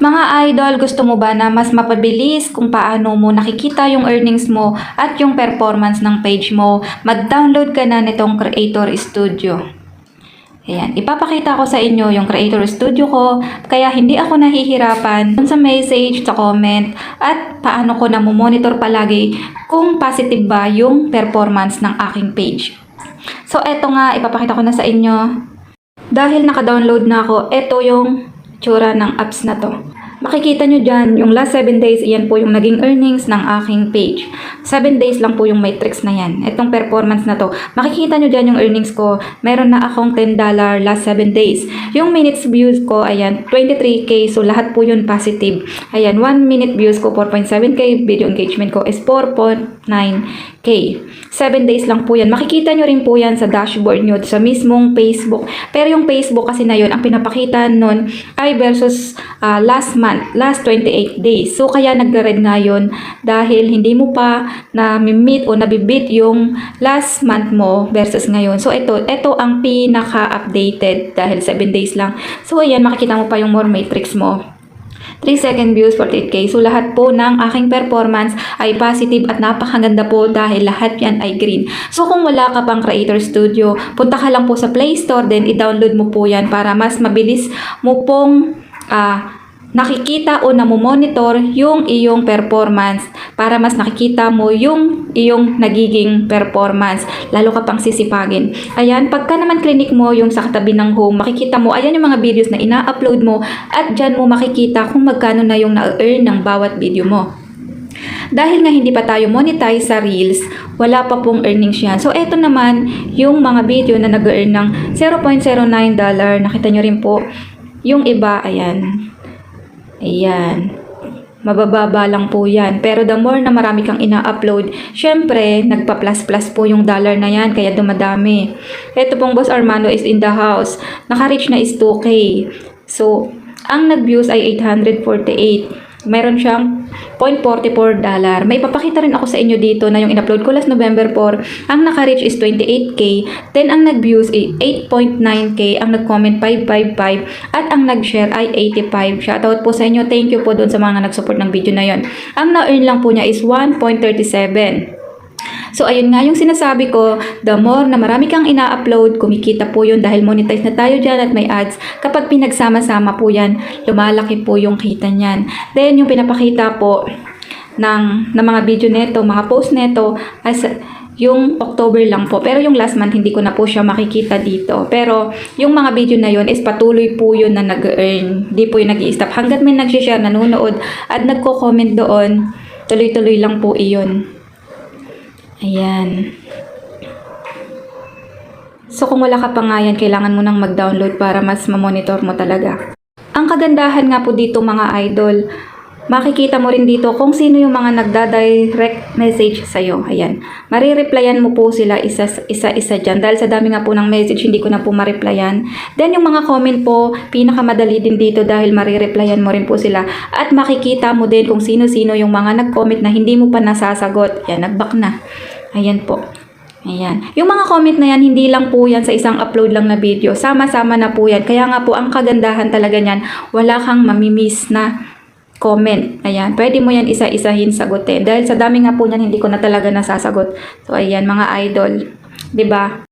Mga idol, gusto mo ba na mas mapabilis kung paano mo nakikita yung earnings mo at yung performance ng page mo? Mag-download ka na nitong Creator Studio. Ayan, ipapakita ko sa inyo yung Creator Studio ko, kaya hindi ako nahihirapan sa message, sa comment, at paano ko na monitor palagi kung positive ba yung performance ng aking page. So, eto nga, ipapakita ko na sa inyo. Dahil naka-download na ako, eto yung tsura ng apps na to. Makikita nyo dyan, yung last 7 days, yan po yung naging earnings ng aking page. 7 days lang po yung matrix na yan. Itong performance na to. Makikita nyo dyan yung earnings ko. Meron na akong $10 last 7 days. Yung minutes views ko, ayan, 23k. So, lahat po yun positive. Ayan, 1 minute views ko, 4.7k. Video engagement ko is 4.9k. 7 days lang po yan. Makikita nyo rin po yan sa dashboard nyo, sa mismong Facebook. Pero yung Facebook kasi na yun, ang pinapakita nun ay versus ah, last month, last 28 days. So, kaya nagre-red nga yun dahil hindi mo pa na-meet o nabibit yung last month mo versus ngayon. So, ito, ito ang pinaka-updated dahil 7 days lang. So, ayan, makikita mo pa yung more matrix mo. 3 second views, 48k. So, lahat po ng aking performance ay positive at napakaganda po dahil lahat yan ay green. So, kung wala ka pang Creator Studio, punta ka lang po sa Play Store, then i-download mo po yan para mas mabilis mo pong ah, nakikita o namomonitor yung iyong performance para mas nakikita mo yung iyong nagiging performance lalo ka pang sisipagin. Ayan, pagka naman clinic mo yung sa katabi ng home, makikita mo, ayan yung mga videos na ina-upload mo at dyan mo makikita kung magkano na yung na-earn ng bawat video mo. Dahil nga hindi pa tayo monetize sa Reels, wala pa pong earnings yan. So, eto naman yung mga video na nag-earn ng $0.09. Nakita nyo rin po. Yung iba, ayan. Ayan. Mabababa lang po yan. Pero the more na marami kang ina-upload, syempre, nagpa-plus-plus po yung dollar na yan, kaya dumadami. Ito pong Boss Armando is in the house. Naka-reach na is 2K. So, ang nag-views ay 848. Meron siyang 0.44 dollar. May papakita rin ako sa inyo dito na yung in-upload ko last November 4, ang naka-reach is 28k, then ang nag-views ay 8.9k, ang nag-comment 555, at ang nag-share ay 85. Shoutout po sa inyo. Thank you po doon sa mga nag-support ng video na yon. Ang na-earn lang po niya is 1.37. So, ayun nga yung sinasabi ko, the more na marami kang ina-upload, kumikita po yun dahil monetize na tayo dyan at may ads. Kapag pinagsama-sama po yan, lumalaki po yung kita niyan. Then, yung pinapakita po ng, ng mga video neto, mga post neto, as yung October lang po. Pero yung last month, hindi ko na po siya makikita dito. Pero yung mga video na yun is patuloy po yun na nag-earn. Hindi po yung nag stop Hanggat may nag-share, nanonood, at nagko-comment doon, tuloy-tuloy lang po iyon. Ayan. So kung wala ka pa nga yan, kailangan mo nang mag-download para mas ma-monitor mo talaga. Ang kagandahan nga po dito mga idol, makikita mo rin dito kung sino yung mga nagda-direct message sa'yo. Ayan. Marireplyan mo po sila isa-isa dyan. Dahil sa dami nga po ng message, hindi ko na po marireplyan. Then yung mga comment po, pinakamadali din dito dahil marireplyan mo rin po sila. At makikita mo din kung sino-sino yung mga nag-comment na hindi mo pa nasasagot. Ayan, nag-back na. Ayan po. Ayan. Yung mga comment na yan, hindi lang po yan sa isang upload lang na video. Sama-sama na po yan. Kaya nga po, ang kagandahan talaga niyan, wala kang mamimiss na comment. Ayan. Pwede mo yan isa-isahin sagutin. Dahil sa dami nga po niyan, hindi ko na talaga nasasagot. So, ayan, mga idol. ba